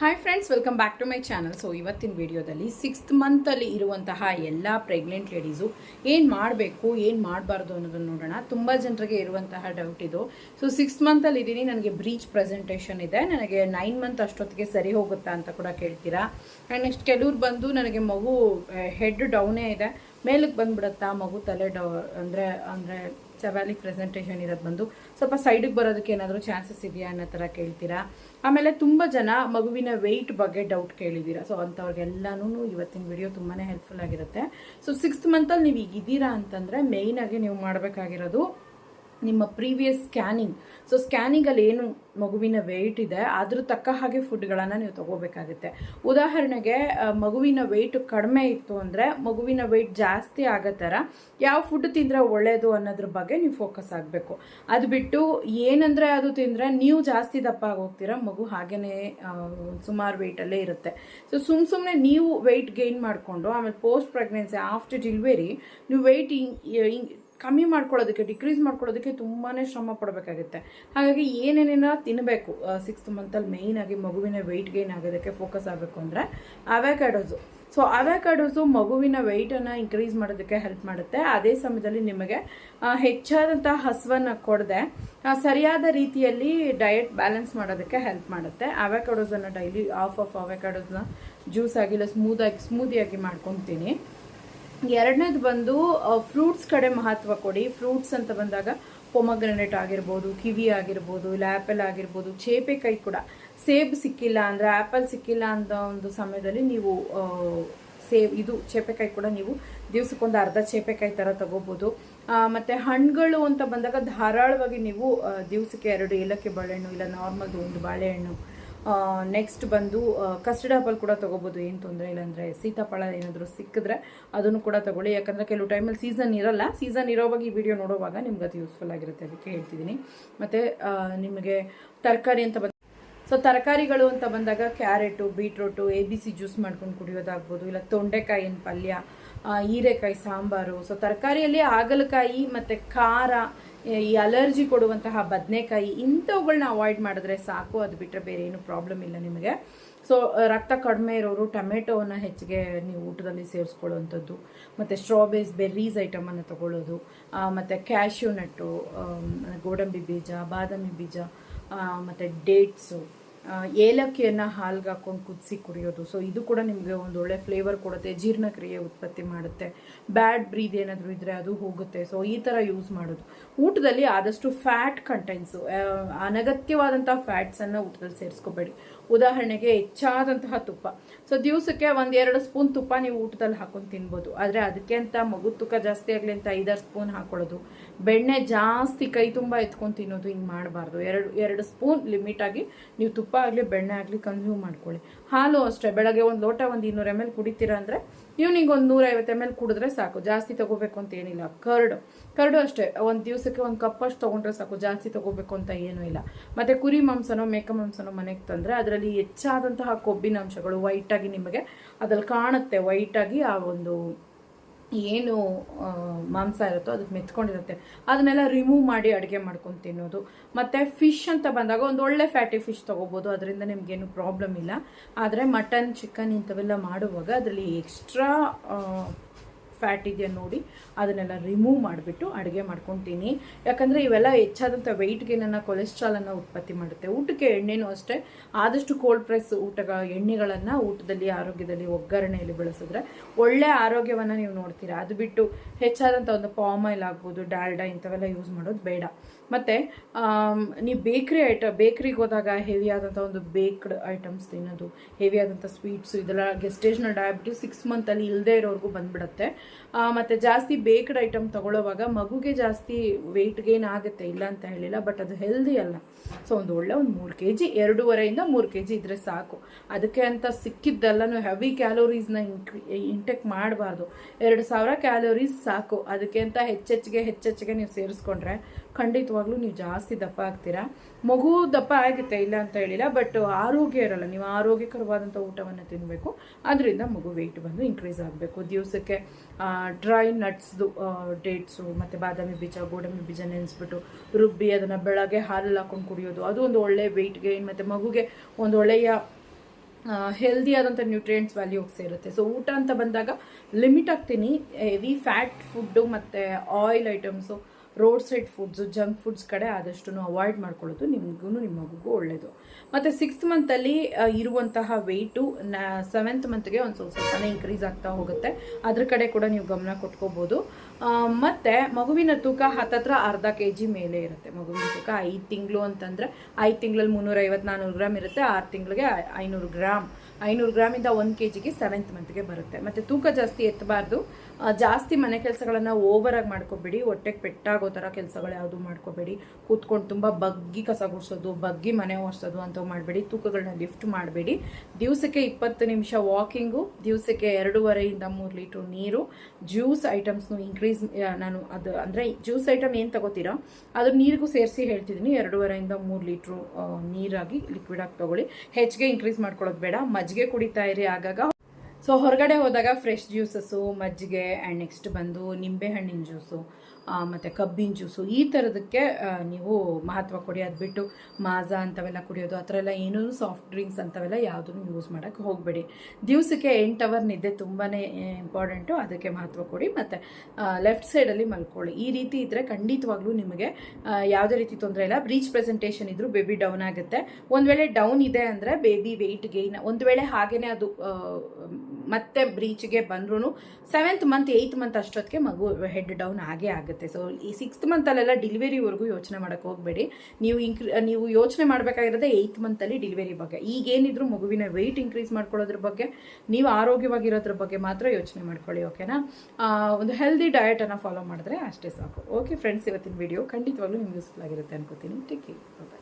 Hi friends welcome back to my channel so ಇವತ್ತಿನ ವಿಡಿಯೋದಲ್ಲಿ sixth ಮಂತಲ್ಲಿ ಇರುವಂತಹ ಎಲ್ಲ ಪ್ರೆಗ್ನೆಂಟ್ ಲೇಡೀಸು ಏನು ಮಾಡಬೇಕು, ಏನು ಮಾಡಬಾರ್ದು ಅನ್ನೋದನ್ನು ನೋಡೋಣ. ತುಂಬ ಜನರಿಗೆ ಇರುವಂತಹ ಡೌಟ್ ಇದು. ಸೊ ಸಿಕ್ಸ್ತ್ ಮಂತಲ್ಲಿ ಇದ್ದೀನಿ. ನನಗೆ ಬ್ರೀಚ್ ಪ್ರೆಸೆಂಟೇಷನ್ ಇದೆ. ನನಗೆ ನೈನ್ ಮಂತ್ ಅಷ್ಟೊತ್ತಿಗೆ ಸರಿ ಹೋಗುತ್ತಾ ಅಂತ ಕೂಡ ಕೇಳ್ತೀರಾ? ಆ್ಯಂಡ್ ನೆಕ್ಸ್ಟ್ ಕೆಲವ್ರು ಬಂದು ನನಗೆ ಮಗು ಹೆಡ್ ಡೌನೇ ಇದೆ. ಮೇಲಕ್ಕೆ ಬಂದುಬಿಡುತ್ತಾ ಮಗು ತಲೆ ಡೌ, ಅಂದರೆ ಅಂದರೆ ಸೆವಾಲಿಕ್ ಪ್ರೆಸೆಂಟೇಷನ್ ಇರೋದು ಬಂದು ಸ್ವಲ್ಪ ಸೈಡಿಗೆ ಬರೋದಕ್ಕೆ ಏನಾದರೂ ಚಾನ್ಸಸ್ ಇದೆಯಾ ಅನ್ನೋ ಥರ ಕೇಳ್ತೀರಾ? ಆಮೇಲೆ ತುಂಬ ಜನ ಮಗುವಿನ ವೆಯ್ಟ್ ಬಗ್ಗೆ ಡೌಟ್ ಕೇಳಿದ್ದೀರಾ ಸೊ ಅಂಥವ್ರಿಗೆಲ್ಲನೂ ಇವತ್ತಿನ ವಿಡಿಯೋ ತುಂಬಾ ಹೆಲ್ಪ್ಫುಲ್ ಆಗಿರುತ್ತೆ. ಸೊ ಸಿಕ್ಸ್ತ್ ಮಂತಲ್ಲಿ ನೀವು ಈಗ ಇದ್ದೀರಾ ಅಂತಂದರೆ ಮೇಯ್ನಾಗಿ ನೀವು ಮಾಡಬೇಕಾಗಿರೋದು ನಿಮ್ಮ ಪ್ರೀವಿಯಸ್ ಸ್ಕ್ಯಾನಿಂಗ್. ಸೊ ಸ್ಕ್ಯಾನಿಂಗಲ್ಲಿ ಏನು ಮಗುವಿನ ವೆಯ್ಟ್ ಇದೆ ಅದ್ರ ತಕ್ಕ ಹಾಗೆ ಫುಡ್ಗಳನ್ನು ನೀವು ತಗೋಬೇಕಾಗುತ್ತೆ. ಉದಾಹರಣೆಗೆ ಮಗುವಿನ ವೆಯ್ಟ್ ಕಡಿಮೆ ಇತ್ತು ಅಂದರೆ ಮಗುವಿನ ವೆಯ್ಟ್ ಜಾಸ್ತಿ ಆಗೋ ಥರ ಯಾವ ಫುಡ್ ತಿಂದರೆ ಒಳ್ಳೆಯದು ಅನ್ನೋದ್ರ ಬಗ್ಗೆ ನೀವು ಫೋಕಸ್ ಆಗಬೇಕು. ಅದು ಬಿಟ್ಟು ಏನಂದರೆ ಅದು ತಿಂದರೆ ನೀವು ಜಾಸ್ತಿ ದಪ್ಪ ಆಗೋಗ್ತೀರಾ, ಮಗು ಹಾಗೇ ಸುಮಾರು ವೆಯ್ಟಲ್ಲೇ ಇರುತ್ತೆ. ಸೊ ಸುಮ್ಮ ಸುಮ್ಮನೆ ನೀವು ವೆಯ್ಟ್ ಗೈನ್ ಮಾಡಿಕೊಂಡು, ಆಮೇಲೆ ಪೋಸ್ಟ್ ಪ್ರೆಗ್ನೆನ್ಸಿ ಆಫ್ಟರ್ ಡಿಲ್ವರಿ ನೀವು ವೆಯ್ಟ್ ಕಮ್ಮಿ ಮಾಡ್ಕೊಳ್ಳೋದಕ್ಕೆ ಡಿಕ್ರೀಸ್ ಮಾಡ್ಕೊಳ್ಳೋದಕ್ಕೆ ತುಂಬಾ ಶ್ರಮ ಪಡಬೇಕಾಗುತ್ತೆ. ಹಾಗಾಗಿ ಏನೇನೇನ ತಿನ್ನಬೇಕು ಸಿಕ್ಸ್ತ್ ಮಂತಲ್ಲಿ ಮೇಯ್ನಾಗಿ ಮಗುವಿನ ವೆಯ್ಟ್ ಗೈನ್ ಆಗೋದಕ್ಕೆ ಫೋಕಸ್ ಆಗಬೇಕು ಅಂದರೆ ಅವೆಕಾಡೋಸು ಸೊ ಅವೆಕಾಡೋಸು ಮಗುವಿನ ವೆಯ್ಟನ್ನು ಇನ್ಕ್ರೀಸ್ ಮಾಡೋದಕ್ಕೆ ಹೆಲ್ಪ್ ಮಾಡುತ್ತೆ. ಅದೇ ಸಮಯದಲ್ಲಿ ನಿಮಗೆ ಹೆಚ್ಚಾದಂಥ ಹಸುವನ್ನು ಕೊಡದೆ ಸರಿಯಾದ ರೀತಿಯಲ್ಲಿ ಡಯಟ್ ಬ್ಯಾಲೆನ್ಸ್ ಮಾಡೋದಕ್ಕೆ ಹೆಲ್ಪ್ ಮಾಡುತ್ತೆ. ಅವೆಕಾಡೋಸನ್ನು ಡೈಲಿ ಆಫ್ ಆಫ್ ಅವೆಕಾಡೋಸ್ನ ಜ್ಯೂಸ್ ಆಗಿಲ್ಲ ಸ್ಮೂದಾಗಿ ಸ್ಮೂದಿಯಾಗಿ ಮಾಡ್ಕೊತೀನಿ. ಎರಡನೇದು ಬಂದು ಫ್ರೂಟ್ಸ್ ಕಡೆ ಮಹತ್ವ ಕೊಡಿ. ಫ್ರೂಟ್ಸ್ ಅಂತ ಬಂದಾಗ ಪೊಮಗ್ರನೇಟ್ ಆಗಿರ್ಬೋದು, ಕಿವಿ ಆಗಿರ್ಬೋದು, ಇಲ್ಲ ಆ್ಯಪಲ್ ಆಗಿರ್ಬೋದು ಚೇಪೆಕಾಯಿ ಕೂಡ. ಸೇಬ್ ಸಿಕ್ಕಿಲ್ಲ ಅಂದರೆ ಆ್ಯಪಲ್ ಸಿಕ್ಕಿಲ್ಲ ಅಂತ ಒಂದು ಸಮಯದಲ್ಲಿ ನೀವು ಸೇಬ್, ಇದು ಚೇಪೆಕಾಯಿ ಕೂಡ ನೀವು ದಿವ್ಸಕ್ಕೊಂದು ಅರ್ಧ ಚೇಪೆಕಾಯಿ ಥರ ತಗೋಬೋದು. ಮತ್ತು ಹಣ್ಣುಗಳು ಅಂತ ಬಂದಾಗ ಧಾರಾಳವಾಗಿ ನೀವು ದಿವಸಕ್ಕೆ ಎರಡು ಏಲಕ್ಕಿ ಬಾಳೆಹಣ್ಣು, ಇಲ್ಲ ನಾರ್ಮಲ್ದು ಒಂದು ಬಾಳೆಹಣ್ಣು ನೆಕ್ಸ್ಟ್ ಬಂದು ಕಸ್ಟರ್ಡ್ ಆಪಲ್ ಕೂಡ ತೊಗೋಬೋದು. ಏನು ತೊಂದರೆ ಇಲ್ಲ ಅಂದರೆ ಸೀತಾಫಳ ಏನಾದರೂ ಸಿಕ್ಕಿದ್ರೆ ಅದನ್ನು ಕೂಡ ತಗೊಳ್ಳಿ. ಯಾಕಂದರೆ ಕೆಲವು ಟೈಮಲ್ಲಿ ಸೀಸನ್ ಇರಲ್ಲ. ಸೀಸನ್ ಇರೋವಾಗ ಈ ವಿಡಿಯೋ ನೋಡೋವಾಗ ನಿಮ್ಗೆ ಅದು ಯೂಸ್ಫುಲ್ ಆಗಿರುತ್ತೆ ಅದಕ್ಕೆ ಹೇಳ್ತಿದ್ದೀನಿ. ಮತ್ತು ನಿಮಗೆ ತರಕಾರಿ ಅಂತ ಬಂದ ಸೊ ತರಕಾರಿಗಳು ಅಂತ ಬಂದಾಗ carrot, beetroot A B C juice ಮಾಡ್ಕೊಂಡು ಕುಡಿಯೋದಾಗ್ಬೋದು. ಇಲ್ಲ ತೊಂಡೆಕಾಯಿನ ಪಲ್ಯ ಹೀರೆಕಾಯಿ, ಸಾಂಬಾರು. ಸೊ ತರಕಾರಿಯಲ್ಲಿ ಹಾಗಲಕಾಯಿ ಮತ್ತು ಖಾರ ಈ ಅಲರ್ಜಿ ಕೊಡುವಂತಹ ಬದನೆಕಾಯಿ ಇಂಥವುಗಳನ್ನ ಅವಾಯ್ಡ್ ಮಾಡಿದ್ರೆ ಸಾಕು. ಅದು ಬಿಟ್ಟರೆ ಬೇರೆ ಏನು ಪ್ರಾಬ್ಲಮ್ ಇಲ್ಲ ನಿಮಗೆ. ಸೊ ರಕ್ತ ಕಡಿಮೆ ಇರೋರು ಟೊಮೆಟೋವನ್ನು ಹೆಚ್ಚಿಗೆ ನೀವು ಊಟದಲ್ಲಿ ಸೇರಿಸ್ಕೊಳ್ಳುವಂಥದ್ದು, ಮತ್ತು ಸ್ಟ್ರಾಬೆರೀಸ್ ಬೆರ್ರೀಸ್ ಐಟಮನ್ನು ತಗೊಳ್ಳೋದು ಮತ್ತು ಕ್ಯಾಶ್ಯೂ ನಟ್ಟು ಗೋಡಂಬಿ ಬೀಜ, ಬಾದಾಮಿ ಬೀಜ ಮತ್ತು ಡೇಟ್ಸು ಏಲಕ್ಕಿಯನ್ನು ಹಾಲ್ಗೆ ಹಾಕೊಂಡು ಕುದಿಸಿ ಕುಡಿಯೋದು. ಸೊ ಇದು ಕೂಡ ನಿಮಗೆ ಒಂದು ಒಳ್ಳೆ ಫ್ಲೇವರ್ ಕೊಡುತ್ತೆ, ಜೀರ್ಣಕ್ರಿಯೆ ಉತ್ಪತ್ತಿ ಮಾಡುತ್ತೆ. ಬ್ಯಾಡ್ ಬ್ರೀದ್ ಏನಾದರೂ ಇದ್ದರೆ ಅದು ಹೋಗುತ್ತೆ. ಸೊ ಈ ಥರ ಯೂಸ್ ಮಾಡೋದು. ಊಟದಲ್ಲಿ ಆದಷ್ಟು ಫ್ಯಾಟ್ ಕಂಟೆಂಟ್ಸು ಅನಗತ್ಯವಾದಂಥ ಫ್ಯಾಟ್ಸನ್ನು ಊಟದಲ್ಲಿ ಸೇರಿಸ್ಕೋಬೇಡಿ. ಉದಾಹರಣೆಗೆ ಹೆಚ್ಚಾದಂತಹ ತುಪ್ಪ. ಸೊ ದಿವಸಕ್ಕೆ ಒಂದೆರಡು ಸ್ಪೂನ್ ತುಪ್ಪ ನೀವು ಊಟದಲ್ಲಿ ಹಾಕೊಂಡು ತಿನ್ಬೋದು. ಆದರೆ ಅದಕ್ಕೆ ಅಂತ ಮಗು ತೂಕ ಜಾಸ್ತಿ ಆಗಲಿ ಅಂತ ಐದಾರು ಸ್ಪೂನ್ ಹಾಕೊಳ್ಳೋದು. ಬೆಣ್ಣೆ ಜಾಸ್ತಿ ಕೈ ತುಂಬ ಎತ್ಕೊಂಡು ತಿನ್ನೋದು ಹಿಂಗೆ ಮಾಡಬಾರ್ದು. ಎರಡು ಎರಡು ಸ್ಪೂನ್ ಲಿಮಿಟಾಗಿ ನೀವು ತುಪ್ಪ ಆಗಲಿ, ಬೆಣ್ಣೆ ಆಗಲಿ ಕನ್ಸ್ಯೂಮ್ ಮಾಡ್ಕೊಳ್ಳಿ. ಹಾಲು ಅಷ್ಟೇ. ಬೆಳಗ್ಗೆ ಒಂದು ಲೋಟ ಒಂದು ಇನ್ನೂರು ಎಂ ಎಲ್ ಕುಡಿತೀರಾ ಅಂದರೆ ಈವ್ನಿಂಗ್ ಒಂದು ನೂರೈವತ್ತು ಎಂ ಎಲ್ ಕುಡಿದ್ರೆ ಸಾಕು. ಜಾಸ್ತಿ ತಗೋಬೇಕು ಅಂತ ಏನಿಲ್ಲ. ಕರ್ಡು. ಕರ್ಡು ಅಷ್ಟೇ. ಒಂದು ದಿವಸಕ್ಕೆ ಒಂದು ಕಪ್ಪಷ್ಟು ತೊಗೊಂಡ್ರೆ ಸಾಕು. ಜಾಸ್ತಿ ತಗೋಬೇಕು ಅಂತ ಏನೂ ಇಲ್ಲ. ಮತ್ತು ಕುರಿ ಮಾಂಸನೋ, ಮೇಕ ಮಾಂಸನೋ ಮನೆಗೆ ತಂದರೆ ಅದರಲ್ಲಿ ಹೆಚ್ಚಾದಂತಹ ಕೊಬ್ಬಿನ ಅಂಶಗಳು ವೈಟಾಗಿ ನಿಮಗೆ ಅದ್ರಲ್ಲಿ ಕಾಣುತ್ತೆ. ವೈಟಾಗಿ ಆ ಒಂದು ಏನು ಮಾಂಸ ಇರುತ್ತೋ ಅದಕ್ಕೆ ಮೆತ್ಕೊಂಡಿರುತ್ತೆ. ಅದನ್ನೆಲ್ಲ ರಿಮೂವ್ ಮಾಡಿ ಅಡುಗೆ ಮಾಡ್ಕೊಂಡು ತಿನ್ನೋದು. ಮತ್ತು ಫಿಶ್ ಅಂತ ಬಂದಾಗ ಒಂದು ಒಳ್ಳೆ ಫ್ಯಾಟಿ ಫಿಶ್ ತೊಗೋಬೋದು. ಅದರಿಂದ ನಿಮಗೇನು ಪ್ರಾಬ್ಲಮ್ ಇಲ್ಲ. ಆದರೆ ಮಟನ್ ಚಿಕನ್ ಇಂಥವೆಲ್ಲ ಮಾಡುವಾಗ ಅದರಲ್ಲಿ ಎಕ್ಸ್ಟ್ರಾ ಫ್ಯಾಟ್ ಇದೆಯಾ ನೋಡಿ ಅದನ್ನೆಲ್ಲ ರಿಮೂವ್ ಮಾಡಿಬಿಟ್ಟು ಅಡುಗೆ ಮಾಡ್ಕೊತೀನಿ. ಯಾಕಂದರೆ ಇವೆಲ್ಲ ಹೆಚ್ಚಾದಂಥ ವೆಯ್ಟ್ಗೆ ಗೇನನ್ನು ಕೊಲೆಸ್ಟ್ರಾಲನ್ನು ಉತ್ಪತ್ತಿ ಮಾಡುತ್ತೆ. ಊಟಕ್ಕೆ ಎಣ್ಣೆನೂ ಅಷ್ಟೇ. ಆದಷ್ಟು ಕೋಲ್ಡ್ ಪ್ರೆಸ್ ಊಟಗಳ ಎಣ್ಣೆಗಳನ್ನು ಊಟದಲ್ಲಿ, ಆರೋಗ್ಯದಲ್ಲಿ ಒಗ್ಗರಣೆಯಲ್ಲಿ ಬಳಸಿದ್ರೆ ಒಳ್ಳೆ ಆರೋಗ್ಯವನ್ನು ನೀವು ನೋಡ್ತೀರಾ. ಅದು ಬಿಟ್ಟು ಹೆಚ್ಚಾದಂಥ ಒಂದು ಪಾಮ್ ಆಯಿಲ್ ಆಗ್ಬೋದು, ಡಾಲ್ಡಾ ಇಂಥವೆಲ್ಲ ಯೂಸ್ ಮಾಡೋದು ಬೇಡ. ಮತ್ತು ನೀವು ಬೇಕ್ರಿ ಐಟ ಬೇಕ್ರಿಗೆ ಹೋದಾಗ ಹೆವಿ ಆದಂಥ ಒಂದು ಬೇಕ್ಡ್ ಐಟಮ್ಸ್ ತಿನ್ನೋದು ಹೆವಿ ಆದಂಥ ಸ್ವೀಟ್ಸು ಇದೆಲ್ಲ ಗೆಸ್ಟೇಜ್ನಲ್ ಡಯಾಬಿಟಿಸ್ ಸಿಕ್ಸ್ ಮಂತಲ್ಲಿ ಇಲ್ಲದೇ ಇರೋರ್ಗೂ ಬಂದ್ಬಿಡುತ್ತೆ. ಮತ್ತು ಜಾಸ್ತಿ ಬೇಕ್ಡ್ ಐಟಮ್ ತೊಗೊಳ್ಳೋವಾಗ ಮಗುಗೆ ಜಾಸ್ತಿ ವೆಯ್ಟ್ ಗೇನ್ ಆಗುತ್ತೆ ಇಲ್ಲ ಅಂತ ಹೇಳಿಲ್ಲ ಬಟ್ ಅದು ಹೆಲ್ದಿ ಅಲ್ಲ. ಸೊ ಒಂದು ಒಳ್ಳೆ ಒಂದು ಮೂರು ಕೆ ಜಿ ಎರಡೂವರೆಯಿಂದ ಮೂರು ಕೆ ಜಿ ಇದ್ದರೆ ಸಾಕು. ಅದಕ್ಕೆ ಅಂತ ಸಿಕ್ಕಿದ್ದೆಲ್ಲನೂ ಹೆವಿ ಕ್ಯಾಲೋರೀಸ್ನ ಇಂಟೆಕ್ ಮಾಡಬಾರ್ದು. ಎರಡು ಸಾವಿರ ಕ್ಯಾಲೋರೀಸ್ ಸಾಕು. ಅದಕ್ಕೆ ಅಂತ ಹೆಚ್ಚೆಚ್ಚಿಗೆ ಹೆಚ್ಚೆಚ್ಚಿಗೆ ನೀವು ಸೇರಿಸ್ಕೊಂಡ್ರೆ ಖಂಡಿತವಾಗ್ಲೂ ನೀವು ಜಾಸ್ತಿ ದಪ್ಪ ಆಗ್ತೀರಾ? ಮಗು ದಪ್ಪ ಆಗುತ್ತೆ ಇಲ್ಲ ಅಂತ ಹೇಳಿಲ್ಲ ಬಟ್ ಆರೋಗ್ಯ ಇರಲ್ಲ. ನೀವು ಆರೋಗ್ಯಕರವಾದಂಥ ಊಟವನ್ನು ತಿನ್ನಬೇಕು ಅದರಿಂದ ಮಗು ವೆಯ್ಟ್ ಬಂದು ಇನ್ಕ್ರೀಸ್ ಆಗಬೇಕು. ದಿವಸಕ್ಕೆ ಡ್ರೈ ನಟ್ಸ್ದು ಡೇಟ್ಸು ಮತ್ತು ಬಾದಾಮಿ ಬೀಜ, ಗೋಡಂಬಿ ಬೀಜ ನೆನೆಸ್ಬಿಟ್ಟು ರುಬ್ಬಿ ಅದನ್ನು ಬೆಳಗ್ಗೆ ಹಾಲಲ್ಲಿ ಹಾಕೊಂಡು ಕುಡಿಯೋದು. ಅದು ಒಂದು ಒಳ್ಳೆ ವೆಯ್ಟ್ ಗೇನ್ ಮತ್ತು ಮಗುಗೆ ಒಂದು ಒಳ್ಳೆಯ ಹೆಲ್ದಿ ಆದಂಥ ನ್ಯೂಟ್ರಿಯೆಂಟ್ಸ್ ವ್ಯಾಲ್ಯೂ ಸೇರುತ್ತೆ ಸೊ ಊಟ ಅಂತ ಬಂದಾಗ ಲಿಮಿಟ್ ಆಗ್ತೀನಿ. ಹೆವಿ ಫ್ಯಾಟ್ ಫುಡ್ಡು ಮತ್ತು oil items road side foods junk foods ಕಡೆ ಆದಷ್ಟು ಅವಾಯ್ಡ್ ಮಾಡ್ಕೊಳ್ಳೋದು ನಿಮಗೂ ನಿಮ್ಮ ಮಗುಗೂ ಒಳ್ಳೆಯದು ಮತ್ತು ಸಿಕ್ಸ್ತ್ ಮಂತಲ್ಲಿ ಇರುವಂತಹ ವೆಯ್ಟು ಸೆವೆಂತ್ ಮಂತ್ಗೆ ಒಂದು ಸ್ವಲ್ಪ ಸ್ವಲ್ಪನೇ ಇನ್ಕ್ರೀಸ್ ಆಗ್ತಾ ಹೋಗುತ್ತೆ. ಅದ್ರ ಕಡೆ ಕೂಡ ನೀವು ಗಮನ ಕೊಟ್ಕೋಬೋದು. ಮತ್ತು ಮಗುವಿನ ತೂಕ ಹತ್ತತ್ರ ಅರ್ಧ ಕೆ ಜಿ ಮೇಲೆ ಇರುತ್ತೆ. ಮಗುವಿನ ತೂಕ ಐದು ತಿಂಗಳು ಅಂತಂದರೆ ಐದು ತಿಂಗಳಲ್ಲಿ ಮುನ್ನೂರೈವತ್ತು ನಾನ್ನೂರು ಗ್ರಾಮ್ ಇರುತ್ತೆ. ಆರು ತಿಂಗಳಿಗೆ ಐನೂರು ಗ್ರಾಮ್ ಐನೂರು ಗ್ರಾಮಿಂದ ಒಂದು ಕೆ ಜಿಗೆ ಸೆವೆಂತ್ ಮಂತ್ಗೆ ಬರುತ್ತೆ. ಮತ್ತು ತೂಕ ಜಾಸ್ತಿ ಎತ್ತಬಾರ್ದು. ಜಾಸ್ತಿ ಮನೆ ಕೆಲಸಗಳನ್ನು ಓವರಾಗಿ ಮಾಡ್ಕೋಬೇಡಿ, ಹೊಟ್ಟೆಗೆ ಪೆಟ್ಟಾಗೋ ಥರ ಕೆಲಸಗಳು ಯಾವುದು ಮಾಡ್ಕೋಬೇಡಿ. ಕೂತ್ಕೊಂಡು ತುಂಬ ಬಗ್ಗಿ ಕಸ ಗುಡಿಸೋದು, ಬಗ್ಗಿ ಮನೆ ಓಡಿಸೋದು ಅಂತ ಮಾಡಬೇಡಿ ತೂಕಗಳನ್ನ ಲಿಫ್ಟ್ ಮಾಡಬೇಡಿ. ದಿವಸಕ್ಕೆ ಇಪ್ಪತ್ತು ನಿಮಿಷ ವಾಕಿಂಗು, ದಿವಸಕ್ಕೆ ಎರಡೂವರೆಯಿಂದ ಮೂರು ಲೀಟ್ರ್ ನೀರು, ಜ್ಯೂಸ್ ಐಟಮ್ಸ್ನು ಇನ್ಕ್ರೀಸ್ ನಾನು ಅದು ಅಂದರೆ ಜ್ಯೂಸ್ ಐಟಮ್ ಏನು ತಗೋತೀರಾ? ಅದು ನೀರಿಗೂ ಸೇರಿಸಿ ಹೇಳ್ತಿದ್ದೀನಿ ಎರಡೂವರೆಯಿಂದ ಮೂರು ಲೀಟ್ರು ನೀರಾಗಿ ಲಿಕ್ವಿಡ್ ಆಗಿ ತಗೊಳ್ಳಿ. ಹೆಚ್ಚಿಗೆ ಇನ್ಕ್ರೀಸ್ ಮಾಡ್ಕೊಳ್ಳೋದು ಬೇಡ, ಮಜ್ಜಿಗೆ ಕುಡಿತಾ ಇರಿ ಆಗಾಗ ಸೊ ಹೊರಗಡೆ ಹೋದಾಗ ಫ್ರೆಶ್ ಜ್ಯೂಸಸ್ಸು ಮಜ್ಜಿಗೆ ಆ್ಯಂಡ್ ನೆಕ್ಸ್ಟ್ ಬಂದು ನಿಂಬೆಹಣ್ಣಿನ ಜ್ಯೂಸು ಮತ್ತು ಕಬ್ಬಿನ ಜ್ಯೂಸು ಈ ಥರದಕ್ಕೆ ನೀವು ಮಹತ್ವ ಕೊಡಿ. ಅದು ಬಿಟ್ಟು ಮಾಜಾ ಅಂಥವೆಲ್ಲ ಕುಡಿಯೋದು, ಆ ಥರ ಎಲ್ಲ ಏನೂ ಸಾಫ್ಟ್ ಡ್ರಿಂಕ್ಸ್ ಅಂಥವೆಲ್ಲ ಯಾವುದನ್ನು ಯೂಸ್ ಮಾಡೋಕ್ಕೆ ಹೋಗಬೇಡಿ. ದಿವಸಕ್ಕೆ ಎಂಟು ಅವರ್ ನಿದ್ದೆ ತುಂಬಾ ಇಂಪಾರ್ಟೆಂಟು ಅದಕ್ಕೆ ಮಹತ್ವ ಕೊಡಿ. ಮತ್ತು ಲೆಫ್ಟ್ ಸೈಡಲ್ಲಿ ಮಲ್ಕೊಳ್ಳಿ. ಈ ರೀತಿ ಇದ್ದರೆ ಖಂಡಿತವಾಗ್ಲೂ ನಿಮಗೆ ಯಾವುದೇ ರೀತಿ ತೊಂದರೆ ಇಲ್ಲ. ಬ್ರೀಚ್ ಪ್ರೆಸೆಂಟೇಷನ್ ಇದ್ದರೂ ಬೇಬಿ ಡೌನ್ ಆಗುತ್ತೆ. ಒಂದು ವೇಳೆ ಡೌನ್ ಇದೆ ಅಂದರೆ ಬೇಬಿ ವೆಯ್ಟ್ ಗೇನ್ ಒಂದು ವೇಳೆ ಹಾಗೇ ಅದು ಮತ್ತೆ ಬ್ರೀಚ್ಗೆ ಬಂದ್ರೂ ಸೆವೆಂತ್ ಮಂತ್ ಏಯ್ತ್ ಮಂತ್ ಅಷ್ಟೊತ್ತಿಗೆ ಮಗು ಹೆಡ್ ಡೌನ್ ಆಗೇ ಆಗುತ್ತೆ. ಸೊ ಈ ಸಿಕ್ಸ್ತ್ ಮಂತಲ್ಲೆಲ್ಲ ಡಿಲಿವರಿವರೆಗೂ ಯೋಚನೆ ಮಾಡೋಕ್ಕೆ ಹೋಗಬೇಡಿ. ನೀವು ಇಂಕ್ರಿ ನೀವು ಯೋಚನೆ ಮಾಡಬೇಕಾಗಿರೋದೇ ಏಯ್ತ್ ಮಂತಲ್ಲಿ ಡಿಲಿವರಿ ಬಗ್ಗೆ. ಈಗೇನಿದ್ರು ಮಗುವಿನ ವೆಯ್ಟ್ ಇನ್ಕ್ರೀಸ್ ಮಾಡ್ಕೊಳ್ಳೋದ್ರ ಬಗ್ಗೆ, ನೀವು ಆರೋಗ್ಯವಾಗಿರೋದ್ರ ಬಗ್ಗೆ ಮಾತ್ರ ಯೋಚನೆ ಮಾಡ್ಕೊಳ್ಳಿ ಓಕೆನಾ ಒಂದು ಹೆಲ್ದಿ ಡಯಟನ್ನು ಫಾಲೋ ಮಾಡಿದ್ರೆ ಅಷ್ಟೇ ಸಾಕು. ಓಕೆ ಫ್ರೆಂಡ್ಸ್ ಇವತ್ತಿನ ವಿಡಿಯೋ ಖಂಡಿತವಾಗ್ಲೂ ನಿಮ್ಗೆ ಯೂಸ್ಫುಲ್ ಆಗಿರುತ್ತೆ ಅನ್ಕೋತೀನಿ. Take care bye